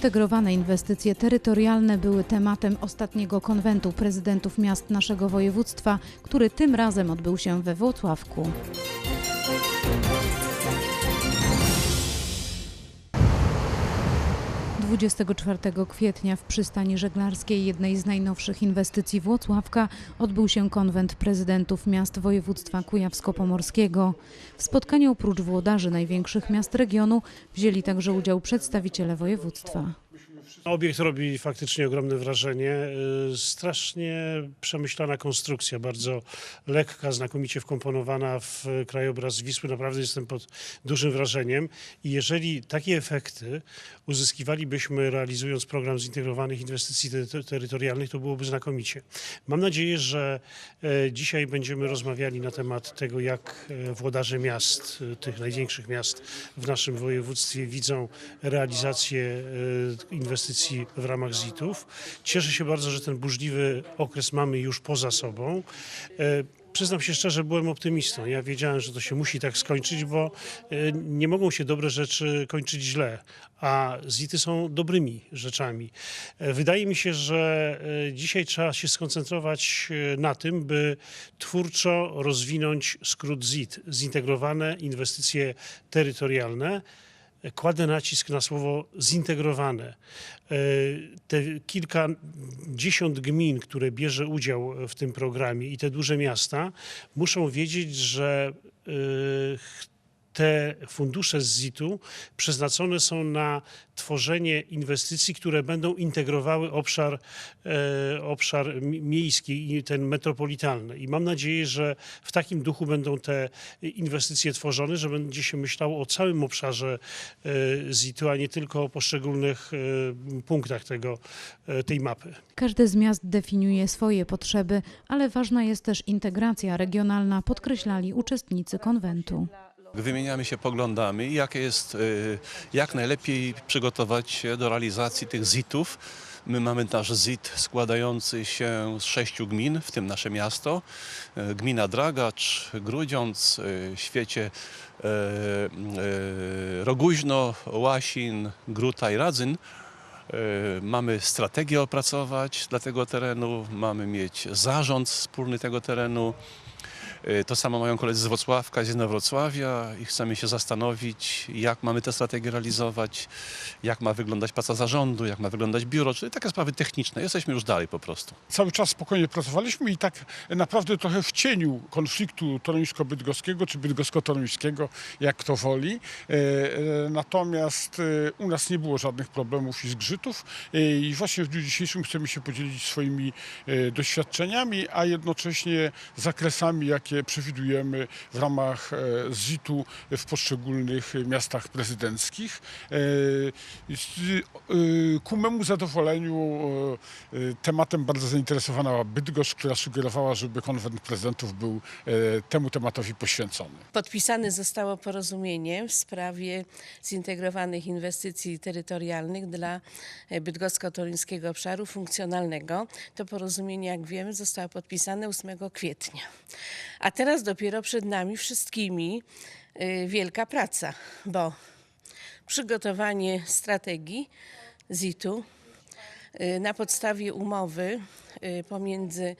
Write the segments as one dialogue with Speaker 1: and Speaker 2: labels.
Speaker 1: Integrowane inwestycje terytorialne były tematem ostatniego konwentu prezydentów miast naszego województwa, który tym razem odbył się we Włocławku. – 24 kwietnia w przystani żeglarskiej, jednej z najnowszych inwestycji Włocławka, odbył się konwent prezydentów miast województwa kujawsko-pomorskiego. W spotkaniu oprócz włodarzy największych miast regionu wzięli także udział przedstawiciele województwa.
Speaker 2: Obiekt robi faktycznie ogromne wrażenie. Y, Strasznie przemyślana konstrukcja, bardzo lekka, znakomicie wkomponowana w krajobraz Wisły. Naprawdę jestem pod dużym wrażeniem. I jeżeli takie efekty uzyskiwalibyśmy realizując program zintegrowanych inwestycji te- terytorialnych, to byłoby znakomicie. Mam nadzieję, że e, dzisiaj będziemy rozmawiali na temat tego, jak e, włodarze miast, e, tych największych miast w naszym województwie widzą realizację e, inwestycji w ramach ZIT-ów. Cieszę się bardzo, że ten burzliwy okres mamy już poza sobą. E, Przyznam się szczerze, byłem optymistą. Ja wiedziałem, że to się musi tak skończyć, bo e, nie mogą się dobre rzeczy kończyć źle, a ZIT-y są dobrymi rzeczami. E, Wydaje mi się, że dzisiaj trzeba się skoncentrować na tym, by twórczo rozwinąć skrót ZIT, zintegrowane inwestycje terytorialne. Kładę nacisk na słowo zintegrowane. E, Te kilkadziesiąt gmin, które bierze udział w tym programie i te duże miasta muszą wiedzieć, że e, te fundusze z ZIT-u przeznaczone są na tworzenie inwestycji, które będą integrowały obszar, e, obszar mi- miejski i ten metropolitalny. I mam nadzieję, że w takim duchu będą te inwestycje tworzone, że będzie się myślało o całym obszarze e, ZIT-u, a nie tylko o poszczególnych e, punktach tego, e, tej mapy.
Speaker 1: Każde z miast definiuje swoje potrzeby, ale ważna jest też integracja regionalna, podkreślali uczestnicy konwentu.
Speaker 3: Wymieniamy się poglądami, jak jest, y, jak najlepiej przygotować się do realizacji tych ZIT-ów. My mamy nasz ZIT składający się z sześciu gmin, w tym nasze miasto. Y, Gmina Dragacz, Grudziądz, y, Świecie, Roguźno, Łasin, Gruta i Radzyn. Mamy strategię opracować dla tego terenu, mamy mieć zarząd wspólny tego terenu. Y, To samo mają koledzy z Wrocławka, z Wrocławia i chcemy się zastanowić, jak mamy tę strategię realizować, jak ma wyglądać praca zarządu, jak ma wyglądać biuro, czyli takie sprawy techniczne. Jesteśmy już dalej po prostu.
Speaker 4: cały czas spokojnie pracowaliśmy i tak naprawdę trochę w cieniu konfliktu toruńsko-bydgoskiego czy bydgosko-toruńskiego, jak kto woli. E, e, Natomiast e, u nas nie było żadnych problemów i zgrzytów E, i właśnie w dniu dzisiejszym chcemy się podzielić swoimi e, doświadczeniami, a jednocześnie zakresami, jakie przewidujemy w ramach e, ZIT-u w poszczególnych miastach prezydenckich. E, e, Ku memu zadowoleniu tematem bardzo zainteresowana była Bydgoszcz, która sugerowała, żeby konwent prezydentów był temu tematowi poświęcony.
Speaker 5: Podpisane zostało porozumienie w sprawie zintegrowanych inwestycji terytorialnych dla bydgosko-toruńskiego obszaru funkcjonalnego. To porozumienie, jak wiemy, zostało podpisane 8 kwietnia. A teraz dopiero przed nami wszystkimi e, wielka praca, bo przygotowanie strategii ZIT-u y, na podstawie umowy y, pomiędzy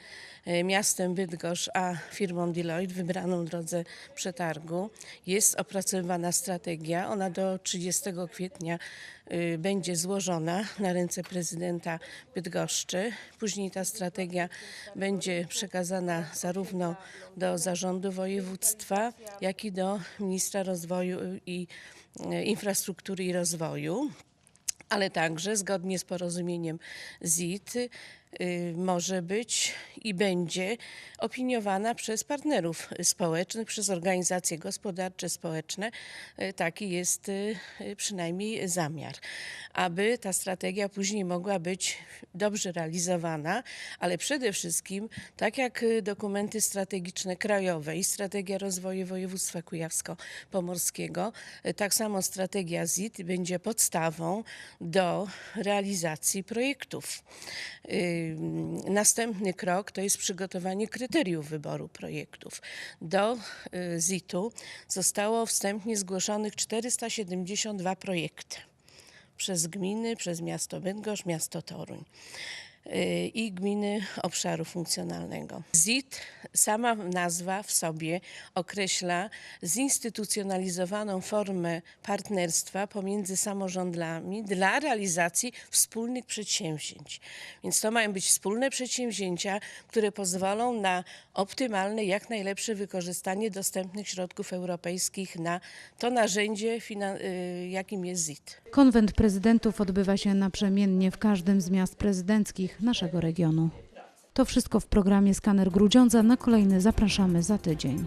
Speaker 5: y, miastem Bydgoszcz a firmą Deloitte wybraną drodze przetargu jest opracowywana strategia. Ona do 30 kwietnia y, będzie złożona na ręce prezydenta Bydgoszczy. Później ta strategia będzie przekazana zarówno do zarządu województwa, jak i do ministra rozwoju i y, infrastruktury i rozwoju ale także zgodnie z porozumieniem ZIT y, może być i będzie opiniowana przez partnerów społecznych, przez organizacje gospodarcze, społeczne. Y, Taki jest y, y, przynajmniej zamiar, aby ta strategia później mogła być dobrze realizowana, ale przede wszystkim, tak jak y, dokumenty strategiczne krajowe i strategia rozwoju województwa kujawsko-pomorskiego, y, tak samo strategia ZIT będzie podstawą do realizacji projektów. Następny krok to jest przygotowanie kryteriów wyboru projektów. Do y, ZIT-u zostało wstępnie zgłoszonych 472 projekty. przez gminy, przez miasto Bydgoszcz, miasto Toruń i gminy obszaru funkcjonalnego. ZIT, sama nazwa w sobie określa zinstytucjonalizowaną formę partnerstwa pomiędzy samorządami dla realizacji wspólnych przedsięwzięć. Więc to mają być wspólne przedsięwzięcia, które pozwolą na optymalne, jak najlepsze wykorzystanie dostępnych środków europejskich na to narzędzie, y, jakim jest ZIT.
Speaker 1: Konwent prezydentów odbywa się naprzemiennie w każdym z miast prezydenckich naszego regionu. To wszystko w programie Skaner Grudziądza. Na kolejny zapraszamy za tydzień.